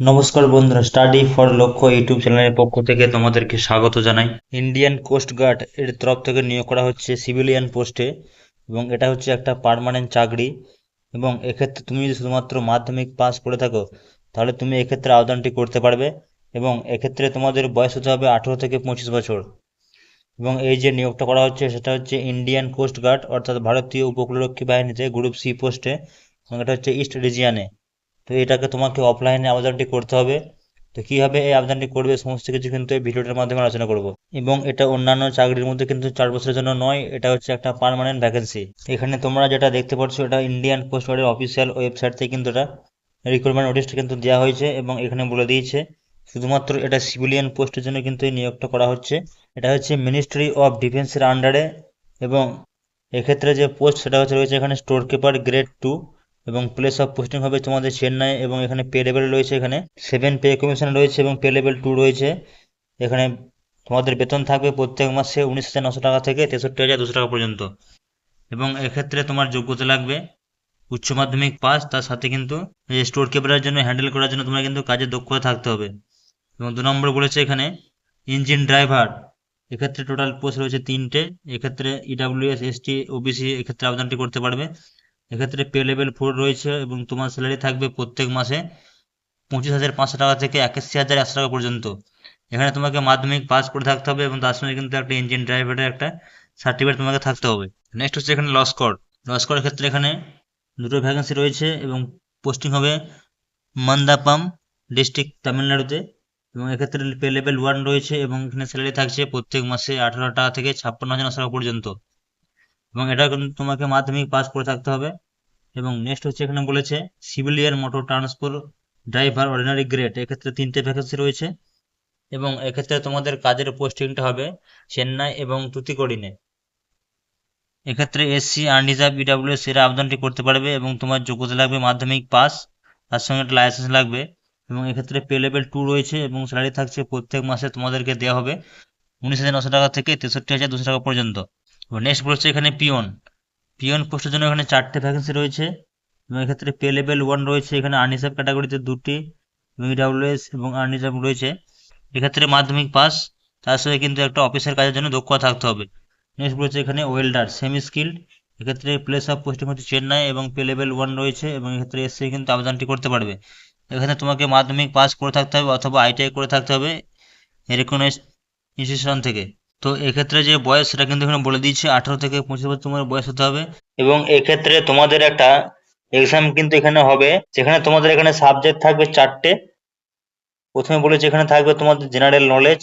নমস্কার বন্ধুরা study for লক্ষ্য ইউটিউব চ্যানেলের পক্ষ থেকে তোমাদেরকে স্বাগত জানাই। ইন্ডিয়ান কোস্ট গার্ড এর তরফ থেকে নিয়োগ করা হচ্ছে সিভিলিয়ান পোস্টে এবং এটা হচ্ছে একটা পার্মানেন্ট চাকরি। এবং এক্ষেত্রে তুমি যদি শুধুমাত্র মাধ্যমিক পাস করে থাকো, তাহলে তুমি এক্ষেত্রে আবেদনটি করতে পারবে এবং এক্ষেত্রে তোমাদের বয়স হতে হবে আঠেরো থেকে পঁচিশ বছর। এবং এই যে নিয়োগটা করা হচ্ছে, সেটা হচ্ছে ইন্ডিয়ান কোস্ট গার্ড অর্থাৎ ভারতীয় উপকূলরক্ষী বাহিনীতে গ্রুপ সি পোস্টে এবং এটা হচ্ছে ইস্ট রিজিয়ানে তো এটাকে তোমাকে অফলাইনে আবেদনটি করতে হবে। তো কীভাবে এই আবেদনটি করবে সমস্ত কিছু কিন্তু এই ভিডিওটার মাধ্যমে আলোচনা করব। এবং এটা অন্যান্য চাকরির মধ্যে কিন্তু চার বছরের জন্য নয়, এটা হচ্ছে একটা পার্মানেন্ট ভ্যাকেন্সি এখানে তোমরা যেটা দেখতে পাচ্ছ, এটা ইন্ডিয়ান পোস্ট গার্ডের অফিসিয়াল ওয়েবসাইট থেকে কিন্তু এটা রিক্রুটমেন্ট নোটিশটা কিন্তু দেওয়া হয়েছে এবং এখানে বলে দিয়েছে, শুধুমাত্র এটা সিভিলিয়ান পোস্টের জন্য কিন্তু এই নিয়োগটা করা হচ্ছে। এটা হচ্ছে মিনিস্ট্রি অফ ডিফেন্সের আন্ডারে এবং এক্ষেত্রে যে পোস্ট সেটা হচ্ছে রয়েছে এখানে স্টোর কিপার গ্রেড টু এবং প্লেস অফ পোস্টিং হবে তোমাদের চেন্নাই এবং এখানে পে লেভেল রয়েছে এখানে। সেভেন পে কমিশন রয়েছে এবং পে লেভেল টু রয়েছে। এখানে তোমাদের বেতন থাকবে প্রত্যেক মাসে উনিশ হাজার নশো টাকা থেকে তেষট্টি হাজার দুশো টাকা পর্যন্ত। এবং এক্ষেত্রে তোমার যোগ্যতা লাগবে উচ্চ মাধ্যমিক পাস তার সাথে কিন্তু স্টোর কিপারের জন্য হ্যান্ডেল করার জন্য তোমার কিন্তু কাজে দক্ষতা থাকতে হবে। এবং দু নম্বর বলেছে এখানে ইঞ্জিন ড্রাইভার এক্ষেত্রে টোটাল পোস্ট রয়েছে তিনটে। এক্ষেত্রে ইডাব্লিউএস এসটি ওবিসি এক্ষেত্রে আবেদনটি করতে পারবে। এক্ষেত্রে পে লেভেল ফোর রয়েছে এবং তোমার স্যালারি থাকবে প্রত্যেক মাসে পঁচিশ হাজার পাঁচশো টাকা থেকে একাশি হাজার একশো টাকা পর্যন্ত। এখানে তোমাকে মাধ্যমিক পাস করে থাকতে হবে এবং তার সঙ্গে কিন্তু একটা ইঞ্জিন ড্রাইভারের একটা সার্টিফিকেট তোমাকে থাকতে হবে। নেক্সট হচ্ছে এখানে লস্কর লস্করের ক্ষেত্রে এখানে দুটো ভ্যাকেন্সি রয়েছে এবং পোস্টিং হবে মন্দাপাম ডিস্ট্রিক্ট তামিলনাড়ুতে এবং এক্ষেত্রে পে লেভেল ওয়ান রয়েছে এবং এখানে স্যালারি থাকছে প্রত্যেক মাসে আঠারো টাকা থেকে ছাপ্পান্ন হাজার টাকা পর্যন্ত। এবং এটা কিন্তু তোমাকে মাধ্যমিক পাস করে থাকতে হবে। এবং নেক্সট হচ্ছে এখানে বলেছে civilian motor transport driver ordinary grade এক্ষেত্রে তিনটে ভ্যাকেন্সি রয়েছে। এবং এক্ষেত্রে তোমাদের কাজের পোস্টিংটা হবে চেন্নাই এবং তুতিকোরিনে। এক্ষেত্রে এসসি আনরিজার্ভ ইডাব্লিউএস এরা আবেদনটি করতে পারবে এবং তোমার যোগ্যতা লাগবে মাধ্যমিক পাস তার সঙ্গে একটা লাইসেন্স লাগবে। এবং এক্ষেত্রে পে লেভেল টু রয়েছে এবং স্যালারি থাকছে প্রত্যেক মাসে তোমাদেরকে দেওয়া হবে উনিশ হাজার নশো টাকা থেকে তেষট্টি হাজার দুশো টাকা পর্যন্ত। নেক্সট বলছে এখানে পিওন পিওন পোস্টের জন্য এখানে চারটে ভ্যাকেন্সি রয়েছে এবং এক্ষেত্রে পে লেভেল ওয়ান রয়েছে, এখানে আনরিজার্ভ ক্যাটাগরিতে দুটি এবং ইডাব্লিউএস এবং আনরিজার্ভ রয়েছে। এক্ষেত্রে মাধ্যমিক পাস তার সঙ্গে কিন্তু একটা অফিসের কাজের জন্য দক্ষতা থাকতে হবে। নেক্সট বলছে এখানে ওয়েল্ডার সেমি স্কিল্ড এক্ষেত্রে প্লেস অফ পোস্টিং হচ্ছে চেন্নাই এবং পে লেভেল ওয়ান রয়েছে এবং এক্ষেত্রে এসে কিন্তু আবেদনটি করতে পারবে। এখানে তোমাকে মাধ্যমিক পাস করে থাকতে হবে অথবা আইটিআই করে থাকতে হবে রেকগনাইজ ইনস্টিটিউশন থেকে। তো এক্ষেত্রে যে বয়স, সেটা কিন্তু এখানে বলে দিয়েছে, আঠারো থেকে পঁচিশ বছর তোমার বয়স হতে হবে। এবং এক্ষেত্রে তোমাদের একটা এক্সাম কিন্তু এখানে হবে, যেখানে তোমাদের এখানে সাবজেক্ট থাকবে চারটে। প্রথমে বলেছে এখানে থাকবে তোমাদের জেনারেল নলেজ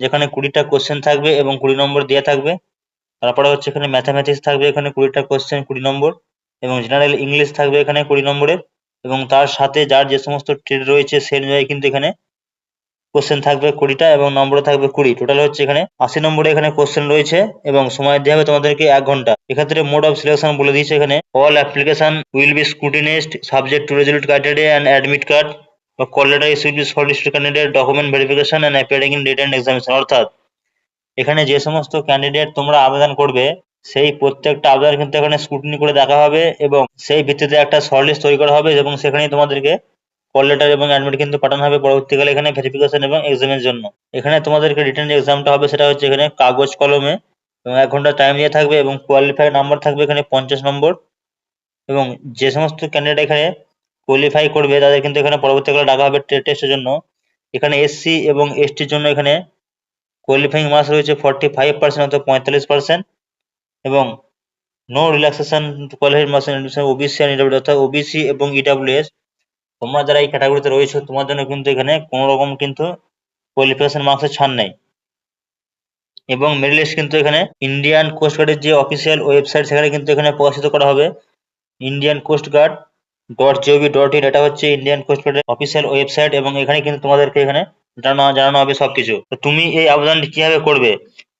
যেখানে কুড়িটা কোশ্চেন থাকবে এবং কুড়ি নম্বর দেওয়া থাকবে। তারপরে হচ্ছে এখানে ম্যাথামেটিক্স থাকবে, এখানে কুড়িটা কোশ্চেন কুড়ি নম্বর। এবং জেনারেল ইংলিশ থাকবে এখানে কুড়ি নম্বরের। এবং তার সাথে যার যে সমস্ত ট্রেড রয়েছে সে অনুযায়ী কিন্তু এখানে কোশ্চেন থাকবে কুড়িটা এবং নম্বর থাকবে কুড়ি। টোটাল হচ্ছে এখানে আশি নম্বরে এখানে কোশ্চেন রয়েছে এবং সময় দেওয়া হবে তোমাদেরকে এক ঘণ্টা। এক্ষেত্রে মোড অফ সিলেকশন বলে দিয়েছে এখানে all application will be scrutinised subject to result criteria and admit card বা call letter issued be shortlisted candidate document verification and appearing in written examination অর্থাৎ এখানে যে সমস্ত ক্যান্ডিডেট তোমরা আবেদন করবে, সেই প্রত্যেকটা আবেদন কিন্তু এখানে স্ক্রুটিনি করে দেখা হবে এবং সেই ভিত্তিতে একটা শর্টলিস্ট তৈরি করা হবে এবং সেখানে তোমাদেরকে কল লেটার এবং অ্যাডমিট কিন্তু পাঠানো হবে পরবর্তীকালে এখানে ভেরিফিকেশন এবং এক্সামের জন্য। এখানে তোমাদেরকে রিটার্ন এক্সামটা হবে, সেটা হচ্ছে এখানে কাগজ কলমে এবং এক ঘণ্টা টাইম নিয়ে থাকবে এবং কোয়ালিফাই নাম্বার থাকবে এখানে পঞ্চাশ নম্বর এবং যে সমস্ত ক্যান্ডিডেট এখানে কোয়ালিফাই করবে, তাদের কিন্তু এখানে পরবর্তীকালে ডাকা হবে টেস্টের জন্য। এখানে এসসি এবং এসটির জন্য এখানে কোয়ালিফাইং মার্কস রয়েছে ফর্টি ফাইভ পার্সেন্ট অর্থাৎ পঁয়তাল্লিশ পার্সেন্ট এবং no relaxation qualified marks OBC and অর্থাৎ ওবিসি এবং ইডাব্লিউএস তোমরা যারা এই ক্যাটাগরিতে রয়েছে, তোমার জন্য কিন্তু এখানে কোনো রকম কিন্তু কোয়ালিফিকেশন মার্কসের ছাড় নেই। এবং মেরিট লিস্ট কিন্তু এখানে ইন্ডিয়ান কোস্ট গার্ডের যে অফিসিয়াল ওয়েবসাইট সেখানে কিন্তু এখানে প্রকাশিত করা হবে। Indian Coast Guard dot GOV dot in এটা হচ্ছে ইন্ডিয়ান কোস্ট গার্ডের অফিসিয়াল ওয়েবসাইট এবং এখানে কিন্তু তোমাদেরকে এখানে জানানো জানানো হবে সবকিছু। তো তুমি এই আবেদনটি কীভাবে করবে?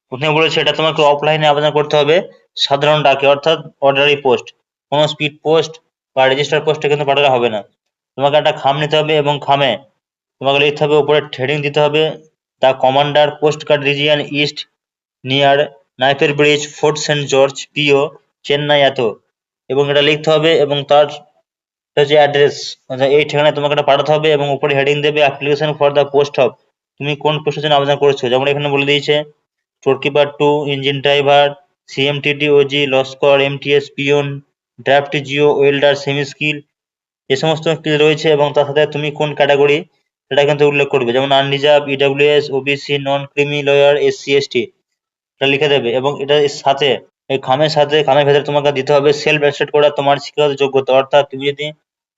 প্রথমে বলেছে, এটা তোমাকে অফলাইনে আবেদন করতে হবে সাধারণ ডাকে, অর্থাৎ অর্ডারি পোস্ট কোনো স্পিড পোস্ট বা রেজিস্টার পোস্টে কিন্তু পাঠালে হবে না। তোমাকে একটা খাম নিতে হবে এবং খামে তোমাকে লিখতে হবে উপরে হেডিং দিতে হবে। The commander post card region east near Napier bridge fort saint George PO Chennai এত। এবং এটা লিখতে হবে এবং তার হচ্ছে অ্যাড্রেস এই ঠিকানায় তোমাকে এটা পাঠাতে হবে এবং উপরে হেডিং দেবে application for the post of তুমি কোন পোস্টের জন্য আবেদন করেছ? যেমন এখানে বলে দিয়েছে storekeeper to engine driver CMTD OG Laskar MTS peon draft GO welder semi skill এ সমস্ত রয়েছে এবং তার সাথে তুমি কোন ক্যাটাগরি সেটা কিন্তু উল্লেখ করবে। যেমন unreserved EWS OBC non creamy layer SC ST এটা লিখে দেবে এবং এটার সাথে, এই খামের সাথে, খামের ভেতরে তোমাকে দিতে হবে সেলফ অ্যাসেট করা তোমার শিক্ষাগত যোগ্যতা। অর্থাৎ তুমি যদি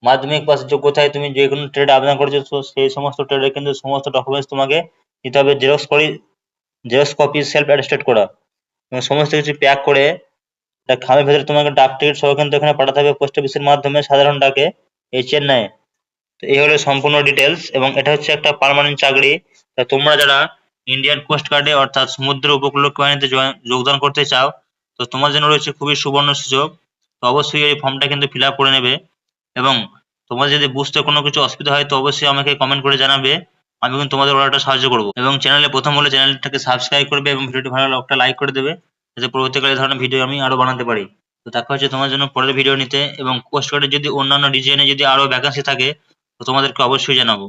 মাধ্যমিক পাস যোগ্যতায় তুমি যে কোনো ট্রেড আবেদন করেছ সেই সমস্ত ট্রেডে কিন্তু সমস্ত ডকুমেন্টস তোমাকে দিতে হবে জেরক্স করি জেরক্স কপি সেলফ অ্যাটেস্টেড করা। এবং সমস্ত কিছু প্যাক করে খামের ভেতরে তোমাকে ডাক টিকিট সহ কিন্তু এখানে পাঠাতে হবে। পোস্ট অফিসের মাধ্যমে সাধারণ ডাকে এই চেন্নাই তো এই হলো সম্পূর্ণ ডিটেলস এবং এটা হচ্ছে একটা পার্মানেন্ট চাকরি। তা তোমরা যারা ইন্ডিয়ান কোস্ট গার্ডে অর্থাৎ সমুদ্র উপকূলরক্ষী বাহিনীতে যোগদান করতে চাও, তো তোমার জন্য রয়েছে খুবই সুবর্ণ সুযোগ। তো অবশ্যই এই ফর্মটা কিন্তু ফিল করে নেবে এবং তোমার যদি বুঝতে কোনো কিছু অসুবিধা হয়, তো অবশ্যই আমাকে কমেন্ট করে জানাবে। আমি কিন্তু তোমাদের অর্ডারটা সাহায্য করব। এবং চ্যানেলে প্রথম হলে চ্যানেলটাকে সাবস্ক্রাইব করবে এবং ভিডিওটি ভালো লাগলে একটা লাইক করে দেবে। যাতে পরবর্তীকালে ধরনের ভিডিও আমি আরও বানাতে পারি। তো দেখা হচ্ছে তোমার জন্য পরের ভিডিও নিতে এবং কোস্ট গার্ডের যদি অন্যান্য ডিজাইনে যদি আরও ভ্যাকান্সি থাকে, তো তোমাদেরকে অবশ্যই জানাব।